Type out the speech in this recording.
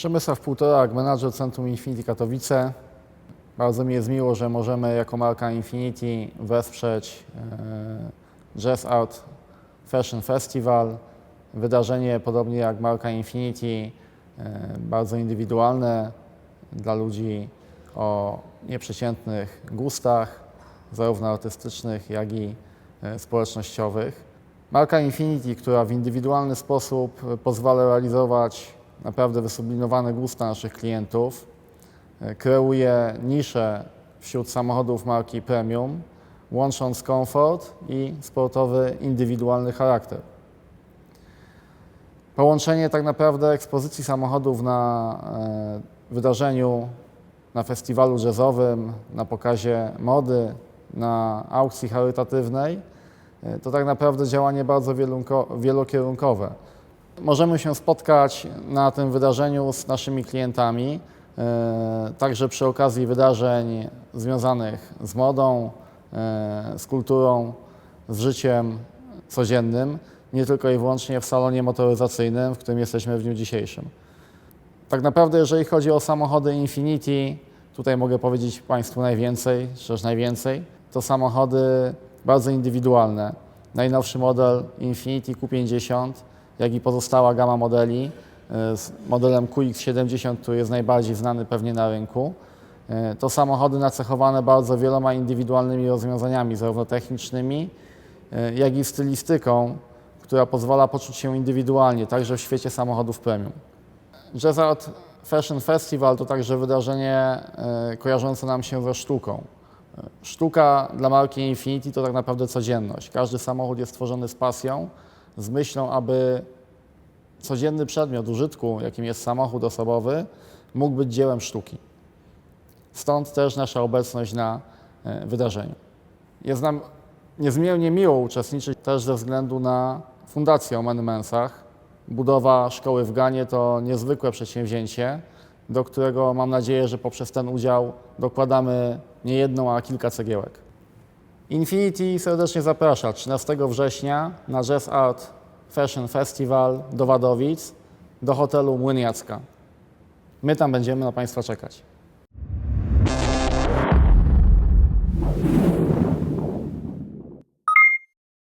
Przemysław Półtorak, menadżer Centrum Infinity Katowice. Bardzo mi jest miło, że możemy jako marka Infinity wesprzeć e, Jazz Art Fashion Festival. Wydarzenie, podobnie jak marka Infinity, e, bardzo indywidualne dla ludzi o nieprzeciętnych gustach, zarówno artystycznych, jak i e, społecznościowych. Marka Infinity, która w indywidualny sposób pozwala realizować naprawdę wysublimowane gusta naszych klientów, e, kreuje niszę wśród samochodów marki premium, łącząc komfort i sportowy, indywidualny charakter. Połączenie tak naprawdę ekspozycji samochodów na e, wydarzeniu, na festiwalu jazzowym, na pokazie mody, na aukcji charytatywnej, e, to tak naprawdę działanie bardzo wielokierunkowe. Możemy się spotkać na tym wydarzeniu z naszymi klientami, e, także przy okazji wydarzeń związanych z modą, e, z kulturą, z życiem codziennym, nie tylko i wyłącznie w salonie motoryzacyjnym, w którym jesteśmy w dniu dzisiejszym. Tak naprawdę, jeżeli chodzi o samochody Infinity, tutaj mogę powiedzieć Państwu najwięcej, też najwięcej, to samochody bardzo indywidualne. Najnowszy model Infinity Q50, jak i pozostała gama modeli e, z modelem QX70, który jest najbardziej znany pewnie na rynku. E, To samochody nacechowane bardzo wieloma indywidualnymi rozwiązaniami, zarówno technicznymi, e, jak i stylistyką, która pozwala poczuć się indywidualnie, także w świecie samochodów premium. Jazz Art Fashion Festival to także wydarzenie kojarzące nam się ze sztuką. Sztuka dla marki Infinity to tak naprawdę codzienność. Każdy samochód jest stworzony z pasją, z myślą, aby codzienny przedmiot użytku, jakim jest samochód osobowy, mógł być dziełem sztuki. Stąd też nasza obecność na e, wydarzeniu. Jest nam niezmiernie miło uczestniczyć też ze względu na Fundację o Menmensach. Budowa szkoły w Ganie to niezwykłe przedsięwzięcie, do którego mam nadzieję, że poprzez ten udział dokładamy nie jedną, a kilka cegiełek. Infinity serdecznie zaprasza 13 września na Jazz Art Fashion Festival do Wadowic, do hotelu Młyn Jacka. My tam będziemy na Państwa czekać.